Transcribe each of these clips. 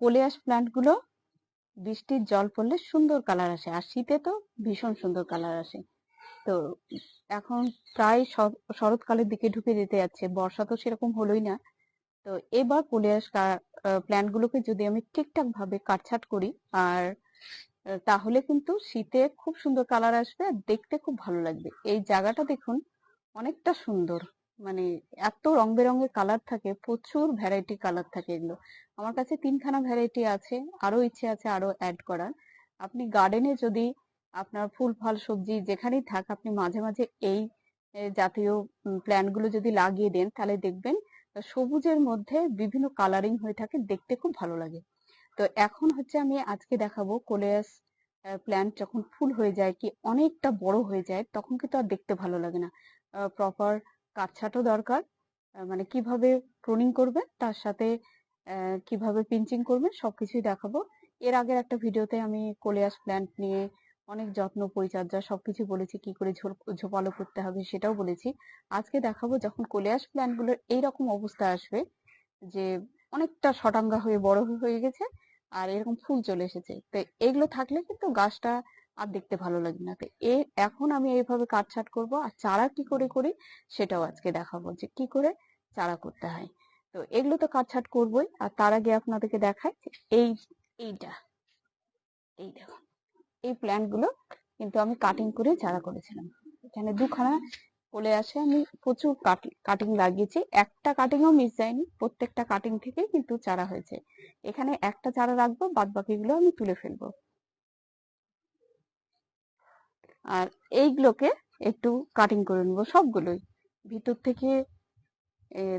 Coleus প্ল্যান্টগুলো বৃষ্টির জল পড়লে সুন্দর কালার আসে, আর শীতে তো ভীষণ সুন্দর কালার আসে। তো এখন প্রায় শর- শরৎকালের দিকে ঢুকে যেতে যাচ্ছে, বর্ষা তো সেরকম হলোই না। তো এবার কোলিয়াস প্ল্যান্ট গুলোকে যদি আমি ঠিকঠাক ভাবে কাটছাট করি, আর তাহলে কিন্তু শীতে খুব সুন্দর কালার আসবে আর দেখতে খুব ভালো লাগবে। এই জায়গাটা দেখুন অনেকটা সুন্দর। মানে এত রং বেরঙের কালার থাকে, প্রচুর ভ্যারাইটি কালার থাকে এগুলো। আমার কাছে তিনখানা ভ্যারাইটি আছে আরও ইচ্ছে আছে আরও অ্যাড করার। আপনি গার্ডেনে যদি আপনার ফুল, ফল, সবজি যেখানেই থাক, আপনি মাঝে মাঝে এই জাতীয় প্ল্যান্টগুলো যদি লাগিয়ে দেন, তাহলে দেখবেন সবুজের মধ্যে বিভিন্ন কালারিং হয়ে থাকে, দেখতে খুব ভালো লাগে। তো এখন হচ্ছে আমি আজকে দেখাবো কোলিয়াস প্ল্যান্ট যখন ফুল হয়ে যায়, কি অনেকটা বড় হয়ে যায়, তখন কিন্তু আর দেখতে ভালো লাগে না। প্রপার কাটছাঁটও দরকার। মানে কীভাবে প্রুনিং করবেন তার সাথে কীভাবে পিঞ্চিং করবেন সবকিছুই দেখাবো। এর আগের একটা ভিডিওতে আমি কোলিয়াস প্ল্যান্ট নিয়ে অনেক যত্ন, পরিচর্যা, সবকিছু বলেছি, কি করে ঝোপালো করতে হবে সেটাও বলেছি। আজকে দেখাবো যখন কোলিয়াস প্ল্যান্টগুলোর এইরকম অবস্থা আসবে যে অনেকটা শটাঙ্গা হয়ে, বড় হয়ে গেছে, আর এরকম ফুল চলে এসেছে। তো এগুলো থাকলে কিন্তু গাছটা আর দেখতে ভালো লাগে না। তো এ, এখন আমি এইভাবে কাটছাট করব আর চারা কি করে করি সেটাও আজকে দেখাবো যে কি করে চারা করতে হয়। তো এগুলো তো কাটছাট করবোই আর তার আগে আপনাদেরকে দেখাই এই, এইটা, এই দেখুন, এই প্ল্যান্টগুলো কিন্তু আমি কাটিং করে চারা করেছিলাম। এখানে দুখানা চলে আসে, আমি প্রচুর কাটিং লাগিয়েছি। একটা কাটিংও মিস যায়নি, প্রত্যেকটা কাটিং থেকে কিন্তু চারা হয়েছে। এখানে একটা চারা রাখব বাদ বাকিগুলো আমি তুলে ফেলব। আর এইগুলোকে একটু কাটিং করে নেব সবগুলোই। ভিতর থেকে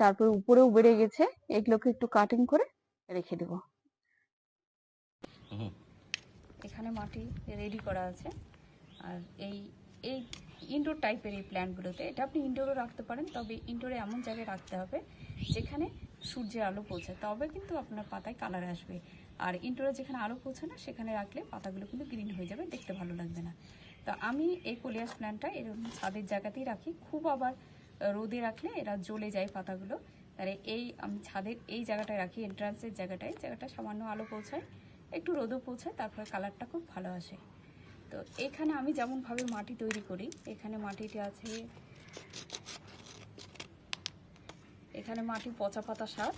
তারপর উপরেও বেড়ে গেছে এগুলোকে একটু কাটিং করে রেখে দেবো। এখানে মাটি রেডি করা আছে। আর এই এই ইনডোর টাইপের এই প্ল্যান্টগুলোতে এটা আপনি ইনডোরও রাখতে পারেন তবে ইনডোরে এমন জায়গায় রাখতে হবে যেখানে সূর্যের আলো পৌঁছায়। তবে কিন্তু আপনার পাতায় কালার আসবে। আর ইনডোরে যেখানে আলো পৌঁছে না সেখানে রাখলে পাতাগুলো কিন্তু গ্রিন হয়ে যাবে দেখতে ভালো লাগবে না। তো আমি এই কোলিয়াস প্ল্যান্টটা এরকম ছাদের জায়গাতেই রাখি। খুব আবার রোদে রাখলে এরা জ্বলে যায় পাতাগুলো। তাহলে এই আমি ছাদের এই জায়গাটায় রাখি এন্ট্রান্সের জায়গাটায়। জায়গাটা সামান্য আলো পৌঁছায়, একটু রোদও পৌঁছায়, তারপরে কালারটা খুব ভালো আসে। তো এখানে আমি যেমনভাবে মাটি তৈরি করি, এখানে মাটিটি আছে, এখানে মাটি পচা পাতা সার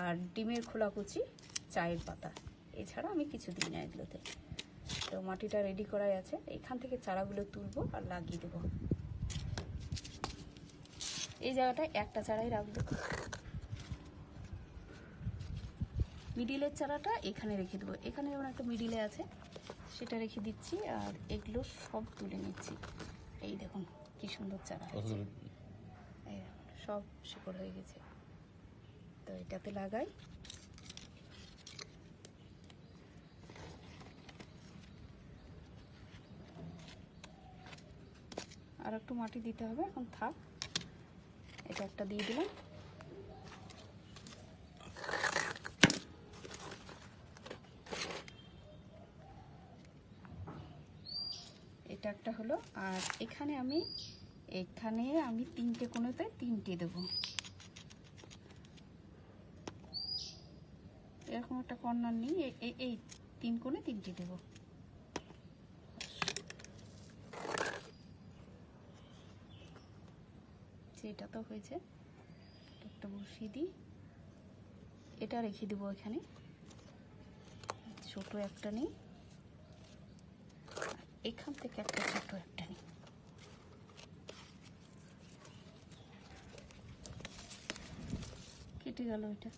আর ডিমের খোলা কুচি, চায়ের পাতা। এছাড়া আমি কিছু দিই না এগুলোতে। তো মাটিটা রেডি করাই আছে। এখান থেকে চারাগুলো তুলবো আর লাগিয়ে দেবো। এই জায়গাটায় একটা চারাই রাখব। মিডিলের চারাটা এখানে রেখে দেবো। এখানে যেমন একটা মিডিলে আছে সেটা রেখে দিচ্ছি আর এগুলো সব তুলে নিচ্ছি। এই দেখুন কি সুন্দর চারা এই সব শিকড় হয়ে গেছে। তো এটাতে লাগাই। আর একটু মাটি দিতে হবে, এখন থাক। এটা একটা দিয়ে দিলাম। এটা একটা হলো, আর এখানে আমি এখানে আমি তিনটে কোণেতে তিনটে দেবো। এরকম একটা কর্নার নিই এই তিন কোণে তিনটে দেবো। এটা তো হয়েছে। একটা বসিয়ে দিই। এটা রেখে দেবো এখানে। ছোট একটা নিই। এখান থেকে একটা ছোট একটা নিই। কেটে গেল এটা।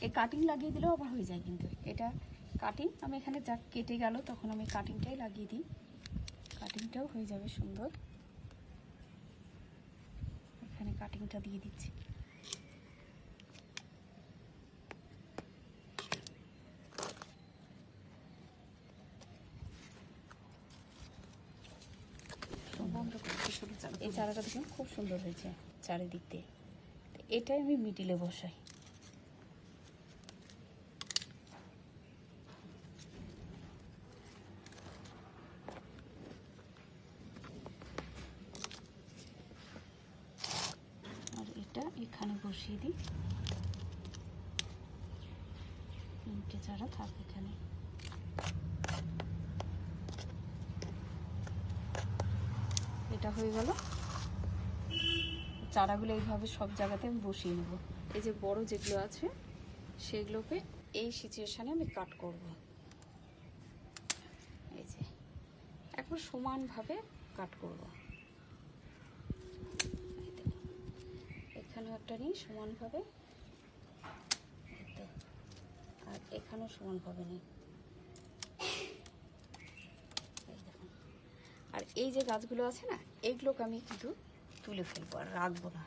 এই কাটিং লাগিয়ে দিলেও আবার হয়ে যায় কিন্তু। এটা কাটিং আমি এখানে যা কেটে গেল, তখন আমি কাটিংটাই লাগিয়ে দিই। কাটিংটাও হয়ে যাবে সুন্দর। এখানে কাটিংটা দিয়ে দিচ্ছি। এই চারাটা দেখুন, খুব সুন্দর হয়েছে চারিদিক দিয়ে এটাই আমি মিডিলে বসাই। এখানে তিনটে চারা থাক এখানে এটা হয়ে গেল। চারাগুলো এইভাবে সব জায়গাতে আমি বসিয়ে নেব। এই যে বড় যেগুলো আছে, সেগুলোকে এই সিচুয়েশানে আমি কাট করব। এই যে, একবার সমানভাবে কাট করব এই দেখুন। এখানেও একটা নিই সমানভাবে আর এখানেও সমানভাবে নিই আর এই যে গাছগুলো আছে না এইগুলোকে আমি কিন্তু তুলে ফেলব আর রাখব না।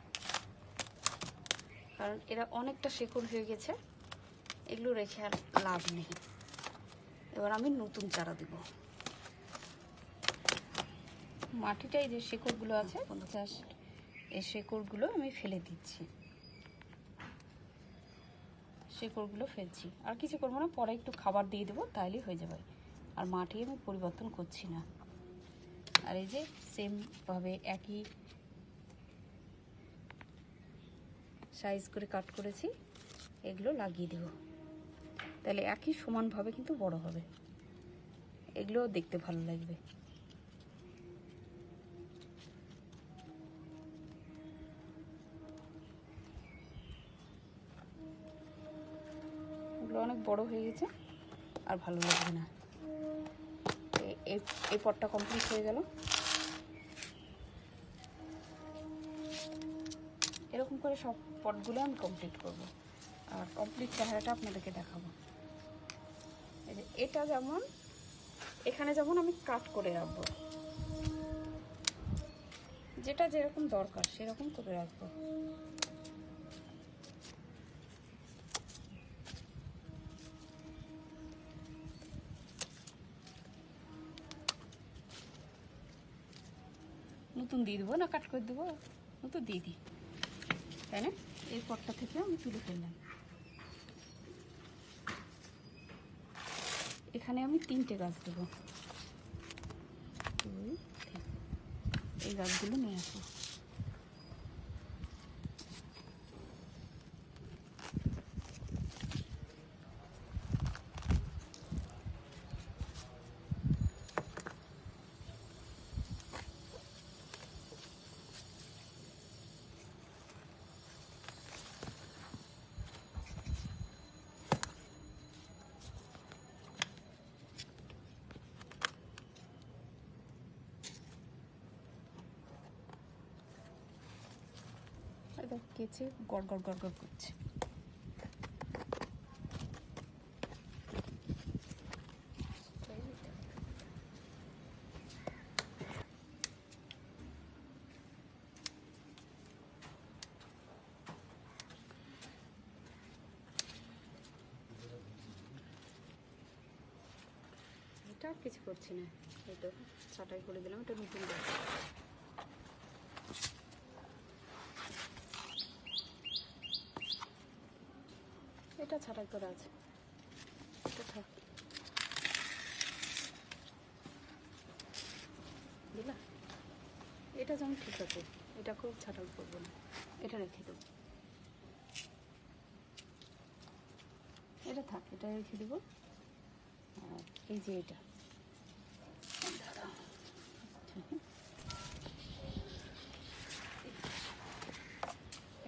কারণ এরা অনেকটা শেকড় হয়ে গেছে এগুলো রেখে আর লাভ নেই। এবার আমি নতুন চারা দেব। মাটিটাই যে শেকড়গুলো আছে পঞ্চাশ এই শেকড়গুলো আমি ফেলে দিচ্ছি। শেকড়গুলো ফেলছি। আর কিছু করব না, পরে একটু খাবার দিয়ে দেবো তাহলেই হয়ে যাবে। আর মাটি আমি পরিবর্তন করছি না। আর এই যে সেমভাবে একই সাইজ করে কাট করেছি, এগুলো লাগিয়ে দেব। তাহলে একই সমানভাবে কিন্তু বড় হবে। এগুলো দেখতে ভালো লাগবে। অনেক বড় হয়ে গেছে, আর ভালো লাগবে না। এই- পটটা কমপ্লিট হয়ে গেল। এরকম করে সব পটগুলো আমি কমপ্লিট করব। আর কমপ্লিট চেহারাটা আপনাদেরকে দেখাবো। এটা যেমন, এখানে যেমন আমি কাট করে রাখব। যেটা যেরকম দরকার, সেরকম করে রাখব। নতুন দিয়ে দেবো, না কাট করে দেবো? নতুন দিয়ে দিই। তাই না? এই পটটা থেকে আমি তুলে ফেললাম। এখানে আমি তিনটে গাছ দেবো। এই গাছগুলো নিয়ে আসব কেচে গড় গড় গড় গড় করছে। এটা কিছু করছি না। এই তো, ছাটাই করে দিলাম, এটা নতুন গাছ এটা ছাটাই করা আছে। থাক। এটা যেমন ঠিক আছে, এটা খুব ছাটাই করব না। এটা রেখে দেবো। এটা থাক, এটা রেখে দেবো। আর এই যে এটা।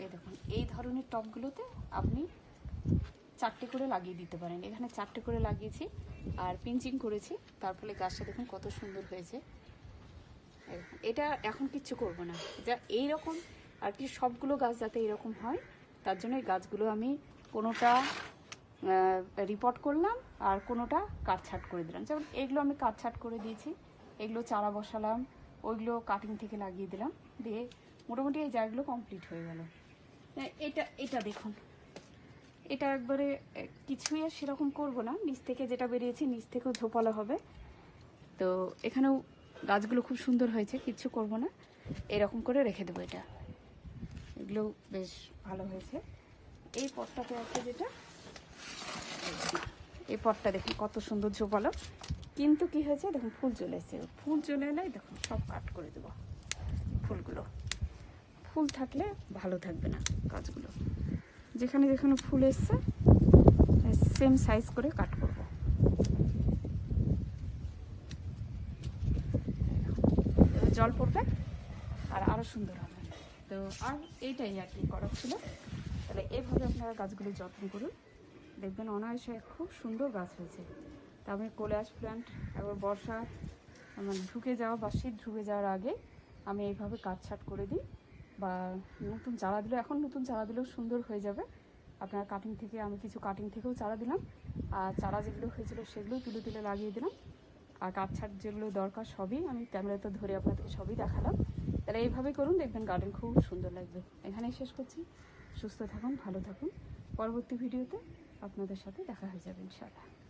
এই দেখুন, এই ধরনের টবগুলোতে আপনি চারটে করে লাগিয়ে দিতে পারেন। এখানে চারটে করে লাগিয়েছি আর পিঞ্চিং করেছি। তার ফলে গাছটা দেখুন কত সুন্দর হয়েছে। এটা এখন কিচ্ছু করব না। যা এই রকম আর কি সবগুলো গাছ যাতে এরকম হয়, তার জন্য এই গাছগুলো আমি কোনোটা রিপোর্ট করলাম আর কোনোটা কাটছাট করে দিলাম। যেমন এগুলো আমি কাটছাট করে দিয়েছি, এগুলো চারা বসালাম, ওইগুলো কাটিং থেকে লাগিয়ে দিলাম। দিয়ে মোটামুটি এই জায়গাগুলো কমপ্লিট হয়ে গেল। এটা এটা দেখুন। এটা একবারে কিছুই আর সেরকম করব না। নিচ থেকে যেটা বেরিয়েছে, নিচ থেকেও ঝোপালো হবে। তো এখানেও গাছগুলো খুব সুন্দর হয়েছে, কিচ্ছু করব না। এরকম করে রেখে দেবো এটা। এগুলো বেশ ভালো হয়েছে। এই পটটাতে আছে যেটা, এই পটটা দেখুন কত সুন্দর ঝোপালো। কিন্তু কি হয়েছে, দেখুন ফুল চলে এসেছে। ফুল চলে এলে দেখুন সব কাট করে দেবো ফুলগুলো। ফুল থাকলে ভালো থাকবে না গাছগুলো। যেখানে যেখানে ফুল এসছে সেম সাইজ করে কাট করব। জল পড়বে আর আরও সুন্দর হবে। তো আর এইটাই আর কি করার ছিল। তাহলে এভাবে আপনারা গাছগুলি যত্ন করুন। দেখবেন অনায়াসে খুব সুন্দর গাছ হয়েছে। তা আমি কোলাস প্ল্যান্ট একবার বর্ষা মানে ঢুকে যাওয়া বা শীত ঢুকে যাওয়ার আগে আমি এইভাবে কাটছাট করে দিই। বা নতুন চারা দিলেও, এখন নতুন চারা দিলেও সুন্দর হয়ে যাবে। আপনার কাটিং থেকে, আমি কিছু কাটিং থেকেও চারা দিলাম। আর চারা যেগুলো হয়েছিল সেগুলোই তুলে তুলে লাগিয়ে দিলাম। আর কাটছাট যেগুলো দরকার সবই আমি ক্যামেরাতে ধরে আপনাদেরকে সবই দেখালাম। তাহলে এইভাবে করুন, দেখবেন গার্ডেন খুব সুন্দর লাগবে। এখানেই শেষ করছি। সুস্থ থাকুন, ভালো থাকুন। পরবর্তী ভিডিওতে আপনাদের সাথে দেখা হয়ে যাবে, ইনশাআল্লাহ।